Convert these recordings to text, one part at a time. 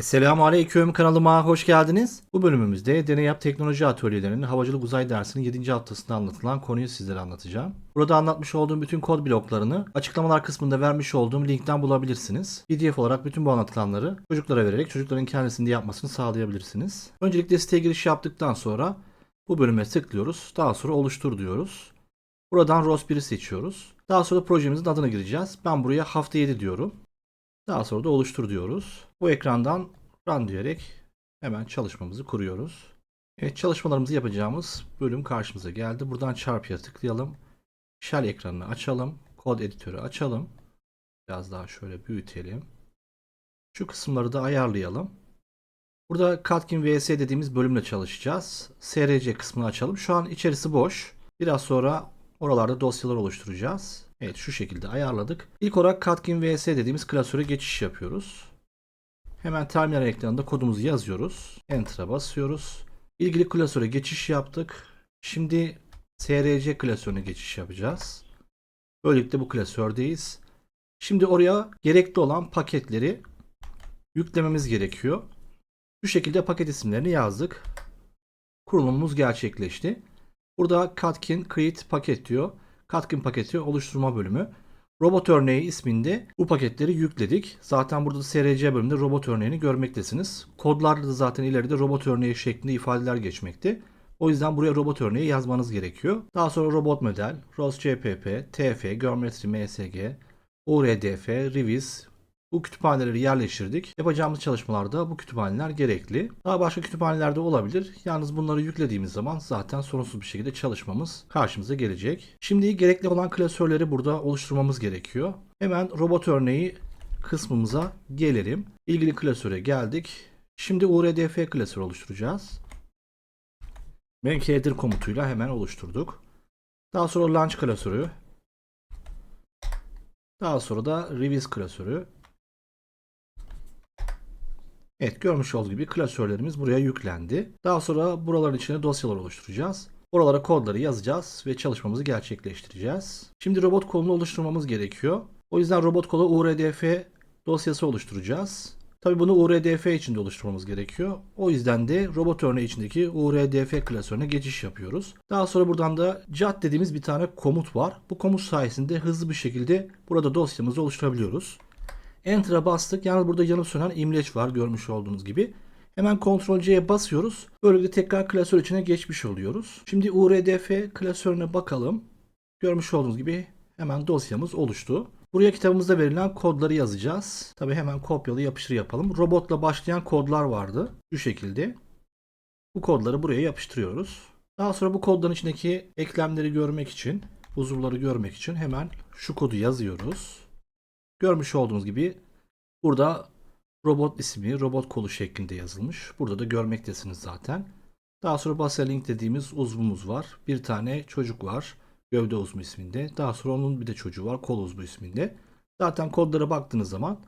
Selamun Aleyküm kanalıma hoş geldiniz. Bu bölümümüzde Deney Yap Teknoloji Atölyelerinin Havacılık Uzay dersinin 7. haftasında anlatılan konuyu sizlere anlatacağım. Burada anlatmış olduğum bütün kod bloklarını açıklamalar kısmında vermiş olduğum linkten bulabilirsiniz. PDF olarak bütün bu anlatılanları çocuklara vererek çocukların kendisinde yapmasını sağlayabilirsiniz. Öncelikle siteye giriş yaptıktan sonra bu bölüme tıklıyoruz. Daha sonra oluştur diyoruz. Buradan ROS 1'i seçiyoruz. Daha sonra projemizin adını gireceğiz. Ben buraya hafta 7 diyorum. Daha sonra da oluştur diyoruz. Bu ekrandan run diyerek hemen çalışmamızı kuruyoruz. Evet çalışmalarımızı yapacağımız bölüm karşımıza geldi. Buradan çarpıya tıklayalım. Shell ekranını açalım. Kod editörü açalım. Biraz daha şöyle büyütelim. Şu kısımları da ayarlayalım. Burada Katkin vs dediğimiz bölümle çalışacağız. SRC kısmını açalım. Şu an içerisi boş. Biraz sonra oralarda dosyalar oluşturacağız. Evet şu şekilde ayarladık. İlk olarak Katkin vs dediğimiz klasöre geçiş yapıyoruz. Hemen terminal ekranında kodumuzu yazıyoruz. Enter'a basıyoruz. İlgili klasöre geçiş yaptık. Şimdi SRC klasörüne geçiş yapacağız. Böylelikle bu klasördeyiz. Şimdi oraya gerekli olan paketleri yüklememiz gerekiyor. Bu şekilde paket isimlerini yazdık. Kurulumumuz gerçekleşti. Burada Katkin Create paket diyor. Katkin paketi oluşturma bölümü. Robot örneği isminde bu paketleri yükledik. Zaten burada da SRC bölümünde robot örneğini görmektesiniz. Kodlarda da zaten ileride robot örneği şeklinde ifadeler geçmekte. O yüzden buraya robot örneği yazmanız gerekiyor. Daha sonra robot model, ROS CPP, TF, Geometri MSG, URDF, Revis, bu kütüphaneleri yerleştirdik. Yapacağımız çalışmalarda bu kütüphaneler gerekli. Daha başka kütüphaneler de olabilir. Yalnız bunları yüklediğimiz zaman zaten sorunsuz bir şekilde çalışmamız karşımıza gelecek. Şimdi gerekli olan klasörleri burada oluşturmamız gerekiyor. Hemen robot örneği kısmımıza gelelim. İlgili klasöre geldik. Şimdi URDF klasörü oluşturacağız. Header komutuyla hemen oluşturduk. Daha sonra launch klasörü. Daha sonra da release klasörü. Evet görmüş olduğunuz gibi klasörlerimiz buraya yüklendi. Daha sonra buraların içine dosyalar oluşturacağız. Oralara kodları yazacağız ve çalışmamızı gerçekleştireceğiz. Şimdi robot kolunu oluşturmamız gerekiyor. O yüzden robot kolu URDF dosyası oluşturacağız. Tabi bunu URDF içinde oluşturmamız gerekiyor. O yüzden de robot örneği içindeki URDF klasörüne geçiş yapıyoruz. Daha sonra buradan da cat dediğimiz bir tane komut var. Bu komut sayesinde hızlı bir şekilde burada dosyamızı oluşturabiliyoruz. Enter'a bastık. Yalnız burada yanıp sönen imleç var görmüş olduğunuz gibi. Hemen Ctrl C'ye basıyoruz. Böylelikle tekrar klasör içine geçmiş oluyoruz. Şimdi URDF klasörüne bakalım. Görmüş olduğunuz gibi hemen dosyamız oluştu. Buraya kitabımızda verilen kodları yazacağız. Tabi hemen kopyalı yapıştır yapalım. Robotla başlayan kodlar vardı. Şu şekilde. Bu kodları buraya yapıştırıyoruz. Daha sonra bu kodların içindeki eklemleri görmek için, uzuvları görmek için hemen şu kodu yazıyoruz. Görmüş olduğunuz gibi burada robot ismi, robot kolu şeklinde yazılmış. Burada da görmektesiniz zaten. Daha sonra Basa Link dediğimiz uzvumuz var. Bir tane çocuk var. Gövde uzvu isminde. Daha sonra onun bir de çocuğu var. Kol uzvu isminde. Zaten kodlara baktığınız zaman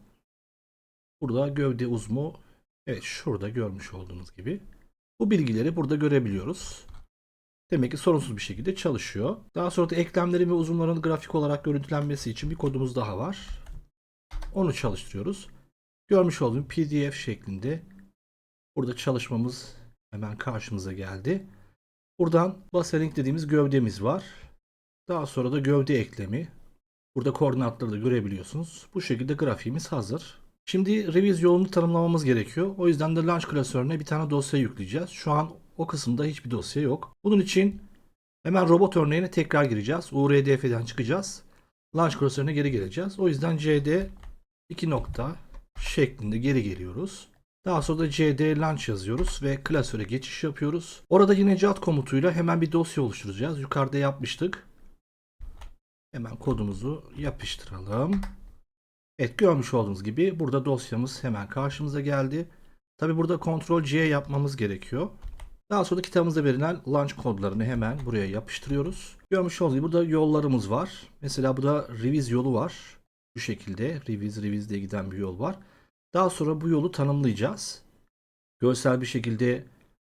burada gövde uzmu evet şurada görmüş olduğunuz gibi. Bu bilgileri burada görebiliyoruz. Demek ki sorunsuz bir şekilde çalışıyor. Daha sonra da eklemlerin ve uzunların grafik olarak görüntülenmesi için bir kodumuz daha var. Onu çalıştırıyoruz. Görmüş olduğum PDF şeklinde burada çalışmamız hemen karşımıza geldi. Buradan Baselink dediğimiz gövdemiz var. Daha sonra da gövde eklemi. Burada koordinatları da görebiliyorsunuz. Bu şekilde grafiğimiz hazır. Şimdi reviz yolunu tanımlamamız gerekiyor. O yüzden de launch klasörüne bir tane dosya yükleyeceğiz. Şu an o kısımda hiçbir dosya yok. Bunun için hemen robot örneğine tekrar gireceğiz. URDF'den çıkacağız. Launch klasörüne geri geleceğiz. O yüzden cd 2 nokta şeklinde geri geliyoruz. Daha sonra da cd launch yazıyoruz ve klasöre geçiş yapıyoruz. Orada yine cat komutuyla hemen bir dosya oluşturacağız. Yukarıda yapmıştık. Hemen kodumuzu yapıştıralım. Evet görmüş olduğunuz gibi burada dosyamız hemen karşımıza geldi. Tabi burada Ctrl C yapmamız gerekiyor. Daha sonra kitabımızda verilen launch kodlarını hemen buraya yapıştırıyoruz. Görmüş olduğunuz gibi burada yollarımız var. Mesela burada reviz yolu var. Bu şekilde reviz reviz diye giden bir yol var. Daha sonra bu yolu tanımlayacağız. Görsel bir şekilde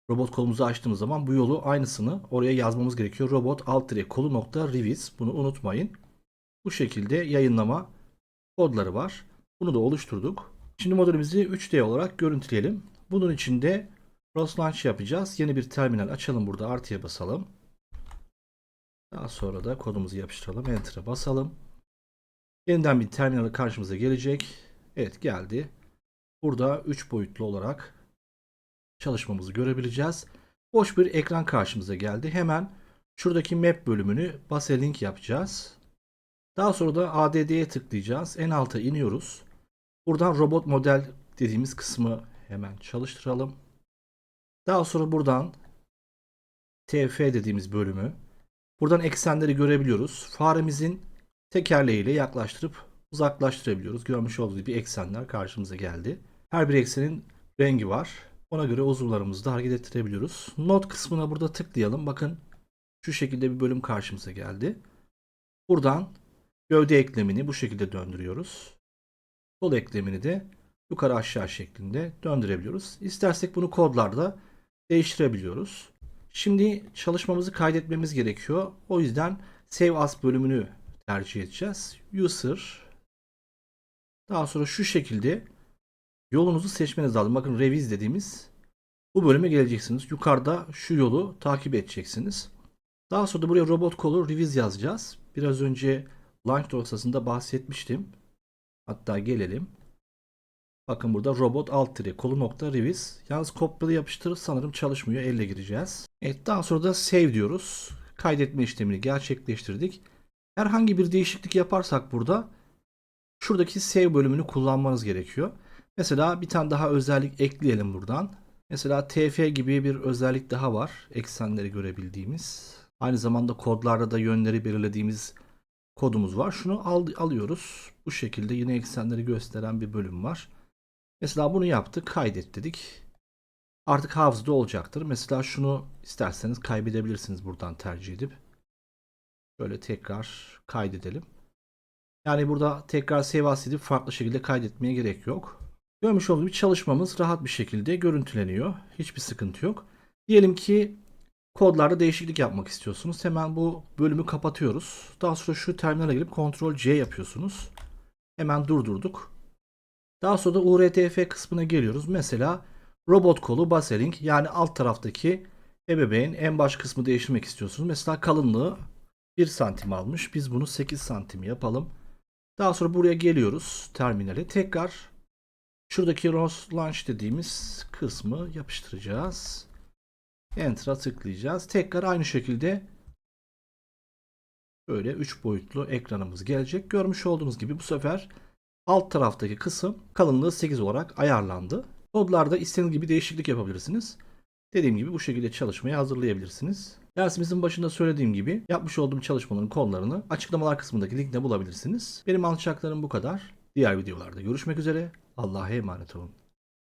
robot kolumuzu açtığımız zaman bu yolu aynısını oraya yazmamız gerekiyor. Robot alt dire kolu nokta reviz. Bunu unutmayın. Bu şekilde yayınlama kodları var. Bunu da oluşturduk. Şimdi modelimizi 3D olarak görüntüleyelim. Bunun için de cross launch yapacağız. Yeni bir terminal açalım burada artıya basalım. Daha sonra da kodumuzu yapıştıralım. Enter'a basalım. Yeniden bir terminal karşımıza gelecek. Evet geldi. Burada 3 boyutlu olarak çalışmamızı görebileceğiz. Boş bir ekran karşımıza geldi. Hemen şuradaki map bölümünü base link yapacağız. Daha sonra da ADD'ye tıklayacağız. En alta iniyoruz. Buradan robot model dediğimiz kısmı hemen çalıştıralım. Daha sonra buradan TF dediğimiz bölümü buradan eksenleri görebiliyoruz. Faremizin tekerleğiyle yaklaştırıp uzaklaştırabiliyoruz. Görmüş olduğunuz gibi eksenler karşımıza geldi. Her bir eksenin rengi var. Ona göre uzuvlarımızı da hareket ettirebiliyoruz. Not kısmına burada tıklayalım. Bakın şu şekilde bir bölüm karşımıza geldi. Buradan gövde eklemini bu şekilde döndürüyoruz. Kol eklemini de yukarı aşağı şeklinde döndürebiliyoruz. İstersek bunu kodlarda değiştirebiliyoruz. Şimdi çalışmamızı kaydetmemiz gerekiyor. O yüzden Save As bölümünü tercih edeceğiz. User daha sonra şu şekilde yolunuzu seçmeniz lazım. Bakın Reviz dediğimiz bu bölüme geleceksiniz. Yukarıda şu yolu takip edeceksiniz. Daha sonra da buraya robot kolu Reviz yazacağız. Biraz önce Launch dosyasında bahsetmiştim. Hatta gelelim. Bakın burada robot alt tire kolu nokta reviz. Yalnız kopyala yapıştırıp sanırım çalışmıyor. Elle gireceğiz. Evet daha sonra da save diyoruz. Kaydetme işlemini gerçekleştirdik. Herhangi bir değişiklik yaparsak burada şuradaki save bölümünü kullanmanız gerekiyor. Mesela bir tane daha özellik ekleyelim buradan. Mesela TF gibi bir özellik daha var. Eksenleri görebildiğimiz. Aynı zamanda kodlarda da yönleri belirlediğimiz kodumuz var. Şunu al, alıyoruz. Bu şekilde yine eksenleri gösteren bir bölüm var. Mesela bunu yaptık. Kaydet dedik. Artık hafızada olacaktır. Mesela şunu isterseniz kaybedebilirsiniz buradan tercih edip. Böyle tekrar kaydedelim. Yani burada tekrar save as edip farklı şekilde kaydetmeye gerek yok. Görmüş olduğunuz gibi çalışmamız rahat bir şekilde görüntüleniyor. Hiçbir sıkıntı yok. Diyelim ki kodlarda değişiklik yapmak istiyorsunuz. Hemen bu bölümü kapatıyoruz. Daha sonra şu terminale girip Ctrl C yapıyorsunuz. Hemen durdurduk. Daha sonra da URTF kısmına geliyoruz. Mesela robot kolu buzzering yani alt taraftaki ebeveyn en baş kısmı değiştirmek istiyorsunuz. Mesela kalınlığı 1 santim almış. Biz bunu 8 santim yapalım. Daha sonra buraya geliyoruz terminale. Tekrar şuradaki Launch dediğimiz kısmı yapıştıracağız. Enter'a tıklayacağız. Tekrar aynı şekilde böyle 3 boyutlu ekranımız gelecek. Görmüş olduğunuz gibi bu sefer alt taraftaki kısım kalınlığı 8 olarak ayarlandı. Kodlarda istediğiniz gibi değişiklik yapabilirsiniz. Dediğim gibi bu şekilde çalışmayı hazırlayabilirsiniz. Dersimizin başında söylediğim gibi yapmış olduğum çalışmaların kodlarını açıklamalar kısmındaki linkte bulabilirsiniz. Benim anlatacaklarım bu kadar. Diğer videolarda görüşmek üzere. Allah'a emanet olun.